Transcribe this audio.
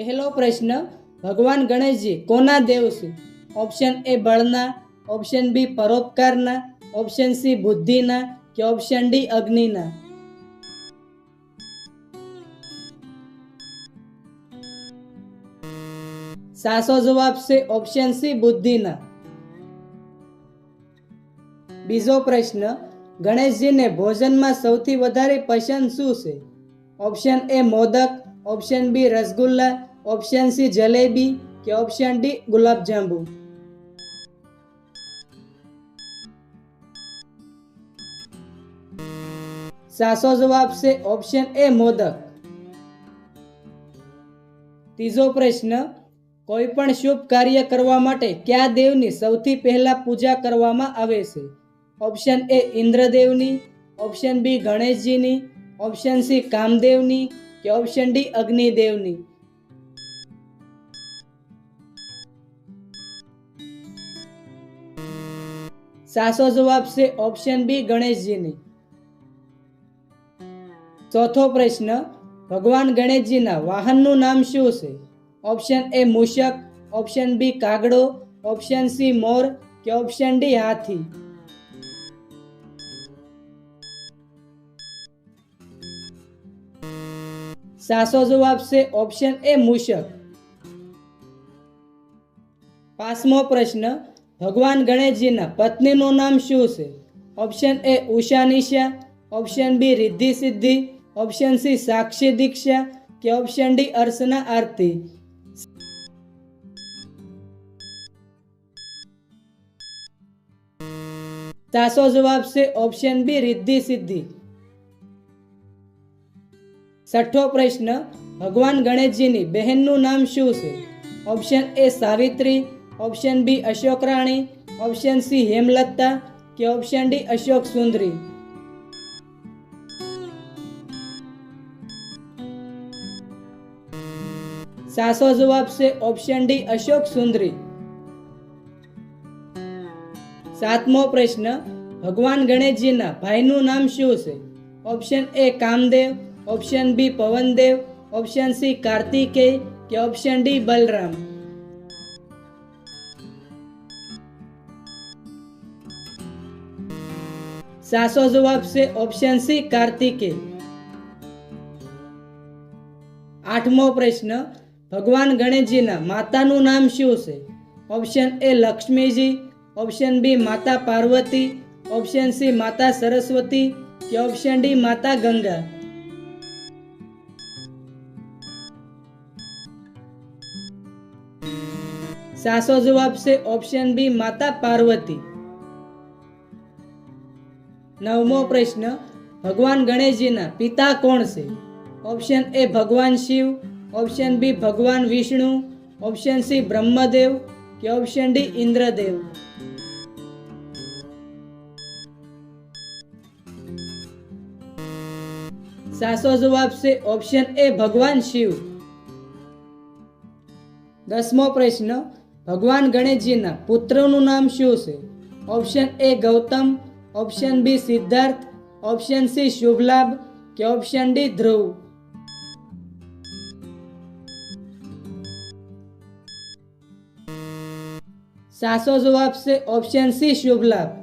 પહેલો પ્રશ્ન, ભગવાન ગણેશજી કોના દેવ છે? ઓપ્શન એ બળના ઓપ્શન બી પરોપકારના ઓપ્શન સી બુદ્ધિના કે ઓપ્શન ડી અગ્નિના? સાચો જવાબ છે ઓપ્શન સી બુદ્ધિના. બીજો પ્રશ્ન, ગણેશજીને ભોજનમાં સૌથી વધારે પસંદ શું છે? Option A modak option B rasgulla option C jalebi કે ઓપ્શન ડી ગુલાબજાંબુ સાચો જવાબ છે ઓપ્શન એ મોદક. ત્રીજો પ્રશ્ન કોઈ પણ શુભ કાર્ય કરવા માટે કયા દેવની સૌથી પહેલા પૂજા કરવામાં આવે છે? ઓપ્શન એ ઇન્દ્રદેવની. ઓપ્શન બી ગણેશજીની. ઓપ્શન સી કામદેવની. કે ઓપ્શન ડી અગ્નિદેવની. સાચો જવાબ છે ઓપ્શન બી ગણેશજીની. ચોથો પ્રશ્ન, ભગવાન ગણેશજીના વાહનનું નામ શું છે? ઓપ્શન એ મૂષક ઓપ્શન બી કાગડો ઓપ્શન સી મોર કે ઓપ્શન ડી હાથી? સાચો જવાબ છે ઓપ્શન એ મૂષક. પાંચમો પ્રશ્ન ભગવાન ગણેશજીના પત્નીનું નામ શું છે? Option A Usha Nisha. Option B Riddhi Siddhi. Option C Sakshi Diksha. કે ઓપ્શન ડી અર્ચના આરતી. સાચો જવાબ છે ઓપ્શન બી રિદ્ધિ સિદ્ધિ. છઠ્ઠો પ્રશ્ન, ભગવાન ગણેશજીની બહેનનું નામ શું છે? Option A Savitri. Option B Ashok Rani option C Hemlata કે ઓપ્શન ડી અશોક સુંદરી સાચો જવાબ છે ઓપ્શન ડી અશોક સુંદરી સાતમો પ્રશ્ન ભગવાન ગણેશજીના ભાઈનું નામ શું છે option A Kamdev option B Pavandev option C Kartikeya કે ઓપ્શન ડી બલરામ સાચો જવાબ છે ઓપ્શન સી કાર્તિકે. આઠમો પ્રશ્ન, ભગવાન ગણેશજીના માતાનું નામ શું છે? Option A Lakshmiji. Option B Mata Parvati. Option C માતા સરસ્વતી કે ઓપ્શન ડી માતા ગંગા? સાચો જવાબ છે ઓપ્શન બી માતા પાર્વતી. નવમો પ્રશ્ન, ભગવાન ગણેશજીના પિતા કોણ છે? ઓપ્શન એ ભગવાન શિવ. ઓપ્શન બી ભગવાન વિષ્ણુ. ઓપ્શન સી બ્રહ્મદેવ કે ઓપ્શન ડી ઇન્દ્રદેવ? સાચો જવાબ છે ઓપ્શન એ ભગવાન શિવ. દસમો પ્રશ્ન, ભગવાન ગણેશજીના પુત્રનું નામ શું છે? Option A Gautam. Option B Siddharth option C Shubhlabh કે ઓપ્શન ડી ધ્રુવ સાચો જવાબ છે ઓપ્શન સી શુભલાભ